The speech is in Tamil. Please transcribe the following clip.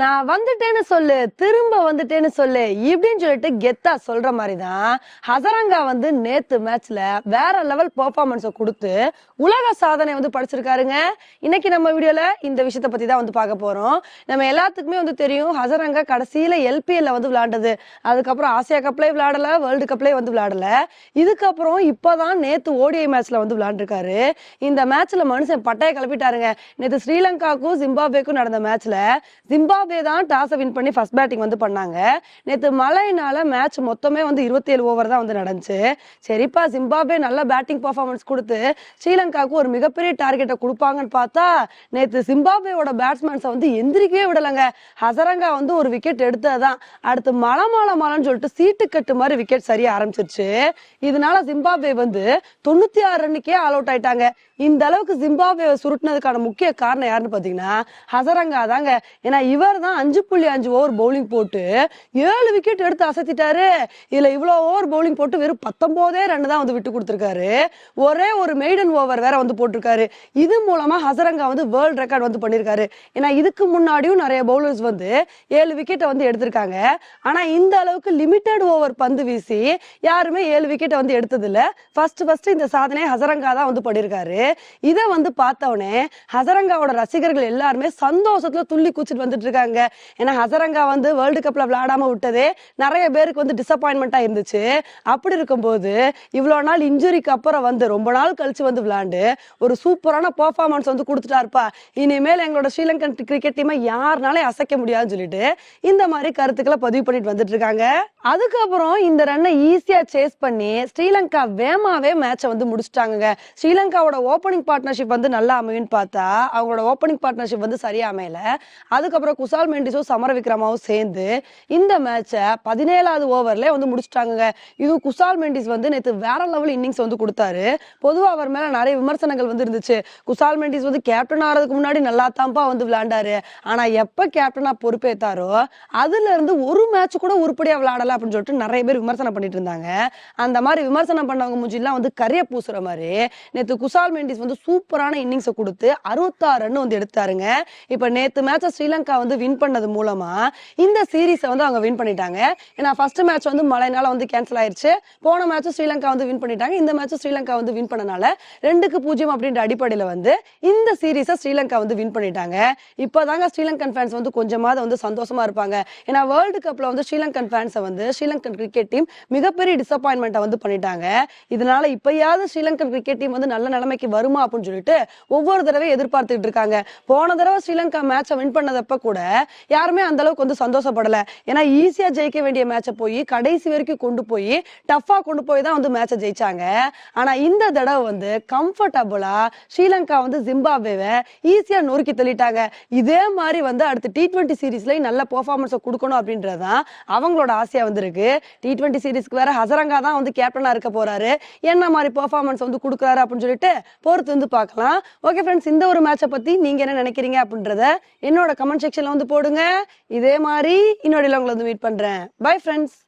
நான் வந்துட்டேன்னு சொல்லு திரும்ப வந்துட்டேன்னு சொல்லு இப்படின்னு சொல்லிட்டு கெத்தா சொல்ற மாதிரி தான் ஹசரங்கா வந்து நேத்து மேட்ச்ல வேற லெவல் பெர்ஃபார்மன்ஸை கொடுத்து உலக சாதனை வந்து படிச்சிருக்காருங்க. இன்னைக்கு நம்ம வீடியோல இந்த விஷயத்த பத்தி தான் வந்து பார்க்க போறோம். நம்ம எல்லாத்துக்குமே வந்து தெரியும் ஹசரங்கா கடைசியில எல்பிஎல்ல வந்து விளையாண்டது. அதுக்கப்புறம் ஆசியா கப்லயே விளையாடல வேர்ல்டு கப்லயே வந்து விளையாடல. இதுக்கப்புறம் இப்பதான் நேத்து ஓடிஐ மேட்ச்ல வந்து விளையாண்டுருக்காரு. இந்த மேட்ச்ல மனுஷன் பட்டையை கிளப்பிட்டாருங்க. நேத்து ஸ்ரீலங்காக்கும் ஜிம்பாப்வேக்கும் நடந்த மேட்ச்ல ஜிம்பாப்வே தான் டாஸை வின் பண்ணி ஃபர்ஸ்ட் பேட்டிங் வந்து பண்ணாங்க. நேற்று மழையினால மேட்ச் மொத்தமே வந்து இருபத்தி ஏழு ஓவர் தான் வந்து நடந்துச்சு. சரிப்பா ஜிம்பாப்வே நல்ல பேட்டிங் பர்ஃபார்மன்ஸ் கொடுத்து ஸ்ரீலங்காவுக்கு ஒரு மிகப்பெரிய டார்கெட்டை கொடுப்பாங்கன்னு பார்த்தா நேத்து ஜிம்பாப்வேவோட பேட்ஸ்மேன்ஸை வந்து எந்திரிக்கவே விடலைங்க. ஹசரங்கா வந்து ஒரு விக்கெட் எடுத்ததுதான். அடுத்து மலை மலை மலைன்னு சொல்லிட்டு சீட்டு கட்டு மாதிரி விக்கெட் சரியா ஆரம்பிச்சிருச்சு. இதனால ஜிம்பாப்வே வந்து தொண்ணூத்தி ஆறு ரன்னுக்கே ஆல் அவுட் ஆயிட்டாங்க. இந்த அளவுக்கு ஜிம்பாப்வே சுருட்டினதுக்கான முக்கிய காரணம் யாருன்னு பாத்தீங்கன்னா ஹசரங்கா தாங்க. ஏன்னா இவர் தான் அஞ்சு புள்ளி அஞ்சு ஓவர் பவுலிங் போட்டு ஏழு விக்கெட் எடுத்து அசத்திட்டாரு. இதுல இவ்வளோ ஓவர் பவுலிங் போட்டு வெறும் பத்தொன்பதே ரன் தான் வந்து விட்டு கொடுத்துருக்காரு. ஒரே ஒரு மெய்டன் ஓவர் வேற வந்து போட்டிருக்காரு. இது மூலமா ஹசரங்கா வந்து வேர்ல்ட் ரெக்கார்ட் வந்து பண்ணிருக்காரு. ஏன்னா இதுக்கு முன்னாடியும் நிறைய பவுலர்ஸ் வந்து ஏழு விக்கெட்டை வந்து எடுத்திருக்காங்க. ஆனா இந்த அளவுக்கு லிமிட்டட் ஓவர் பந்து வீசி யாருமே ஏழு விக்கெட்டை வந்து எடுத்தது இல்ல ஃபர்ஸ்ட் ஃபர்ஸ்ட் இந்த சாதனையை ஹசரங்கா தான் வந்து பண்ணிருக்காரு. இதை வந்து பார்த்தவொடனே ஹசரங்காவோட ரசிகர்கள் எல்லாருமே சந்தோஷத்துல துள்ளி குச்சிட்டு வந்துட்டு இருக்காங்க. ஏன்னா ஹசரங்கா வந்து வேர்ல்டு கப்ல விளையாடாம விட்டதே நிறைய பேருக்கு வந்து டிசப்பாயின்மெண்ட்டாக இருந்துச்சு. அப்படி இருக்கும்போது இவ்வளோ நாள் இன்ஜுரிக்கு அப்புறம் வந்து ரொம்ப நாள் கழிச்சு வந்து விளையாண்டு ஒரு சூப்பரான பெர்ஃபார்மன்ஸ் வந்து கொடுத்துட்டாருப்பா. இனிமேல் எங்களோட ஸ்ரீலங்கன் கிரிக்கெட் டீமை யாருனாலே அசைக்க முடியாதுன்னு சொல்லிட்டு இந்த மாதிரி கருத்துக்களை பதிவு பண்ணிட்டு வந்துட்டு இருக்காங்க. அதுக்கப்புறம் இந்த ரன்னை ஈஸியா சேஸ் பண்ணி ஸ்ரீலங்கா வேமாவே மேட்சை வந்து முடிச்சிட்டாங்க ஸ்ரீலங்காவோட ஓப்பனிங் பார்ட்னர்ஷிப் வந்து நல்லா அமையும்னு பார்த்தா அவங்களோட ஓப்பனிங் பார்ட்னர்ஷிப் வந்து சரியா அமையல. அதுக்கப்புறம் குசால் மெண்டிஸும் சமர விக்ரமாவும் சேர்ந்து இந்த மேட்சை பதினேழாவது ஓவர்ல வந்து முடிச்சிட்டாங்க இது குசால் மெண்டிஸ் வந்து நேற்று வேற லெவல் இன்னிங்ஸ் வந்து கொடுத்தாரு. பொதுவாக அவர் மேல நிறைய விமர்சனங்கள் வந்து இருந்துச்சு. குசால் மெண்டிஸ் வந்து கேப்டன் ஆகிறதுக்கு முன்னாடி நல்லா தான்ப்பா வந்து விளையாண்டாரு. ஆனா எப்ப கேப்டனா பொறுப்பேத்தாரோ அதுல இருந்து ஒரு மேட்ச் கூட உருப்படியா விளையாடல அப்படின்னு சொல்லிட்டு நிறைய பேர் விமர்சனம் பண்ணிட்டு இருந்தாங்க. அந்த மாதிரி விமர்சனம் பண்ணவங்க மூஞ்சிலாம் வந்து கரிய பூசுற மாதிரி நேற்று குசால் மெண்டிஸ் வந்து சூப்பரான இன்னிங்ஸை கொடுத்து அறுபத்தாறு ரன் வந்து எடுத்தாருங்க. இப்போ நேற்று மேட்சை ஸ்ரீலங்கா வந்து வின் பண்ணது மூலமா இந்த சீரீஸை வந்து அவங்க வின் பண்ணிட்டாங்க. ஏன்னா ஃபர்ஸ்ட் மேட்ச் வந்து மழைனால வந்து கேன்சல் ஆயிருச்சு. போன மேட்சும் ஸ்ரீலங்கா வந்து வின் பண்ணிட்டாங்க. இந்த மேட்சும் ஸ்ரீலங்கா வந்து வின் பண்ணனால ரெண்டுக்கு பூஜ்ஜியம் அப்படின்ற அடிப்படையில் வந்து இந்த சீரீஸை ஸ்ரீலங்கா வந்து வின் பண்ணிட்டாங்க. இப்போதாங்க ஸ்ரீலங்கன் ஃபேன்ஸ் வந்து கொஞ்சமாவது வந்து சந்தோஷமா இருப்பாங்க. ஏன்னா வேர்ல்டு கப்பில் வந்து ஸ்ரீலங்கன் ஃபேன்ஸை வந்து ஸ்ரீலங்கன் கிரிக்கெட் டீம் மிகப்பெரிய டிசப்பாயின்மெண்ட்டை வந்து பண்ணிட்டாங்க. இதனால இப்பயாவது ஸ்ரீலங்கன் கிரிக்கெட் டீம் வந்து நல்ல நிலைமைக்கு வருமா அப்படின்னு சொல்லிட்டு ஒவ்வொரு தடவை எதிர்பார்த்துட்டு இருக்காங்க. போன தடவை ஸ்ரீலங்கா மேட்சை வின் பண்ணதப்ப கூட யாருமே அந்த அளவுக்கு வந்து சந்தோஷப்படல. ஏன்னா ஈஸியா ஜெயிக்க வேண்டிய மேட்சை போய் கடைசி வரைக்கும் கொண்டு போய் டஃபா கொண்டு போய் தான் வந்து மேட்சை ஜெயிச்சாங்க. ஆனா இந்த தடவை வந்து கம்ஃபர்டபுளா ஸ்ரீலங்கா வந்து ஜிம்பாப்வேவை ஈஸியா நொறுக்கி தள்ளிட்டாங்க. இதே மாதிரி வந்து அடுத்து டி ட்வெண்ட்டி சீரீஸ்லயும் நல்ல பெர்ஃபார்மன்ஸை கொடுக்கணும் அப்படின்றதுதான் அவங்களோட ஆசையா வந்திருக்கு. டி டுவெண்ட்டி சீரீஸ்க்கு வேற ஹசரங்கா தான் வந்து கேப்டனா இருக்க போறாரு. என்ன மாதிரி பெர்ஃபார்மன்ஸ் வந்து கொடுக்குறாரு அப்படின்னு சொல்லிட்டு பொறுத்து வந்து பார்க்கலாம். ஓகே ஃப்ரெண்ட்ஸ் இந்த ஒரு மேட்சை பத்தி நீங்க என்ன நினைக்கிறீங்க அப்படின்றத என்னோட கமெண்ட் செக்ஷன்ல வந்து போடுங்க. இதே மாதிரி இன்னொரு உங்களை வந்து மீட் பண்றேன். Bye friends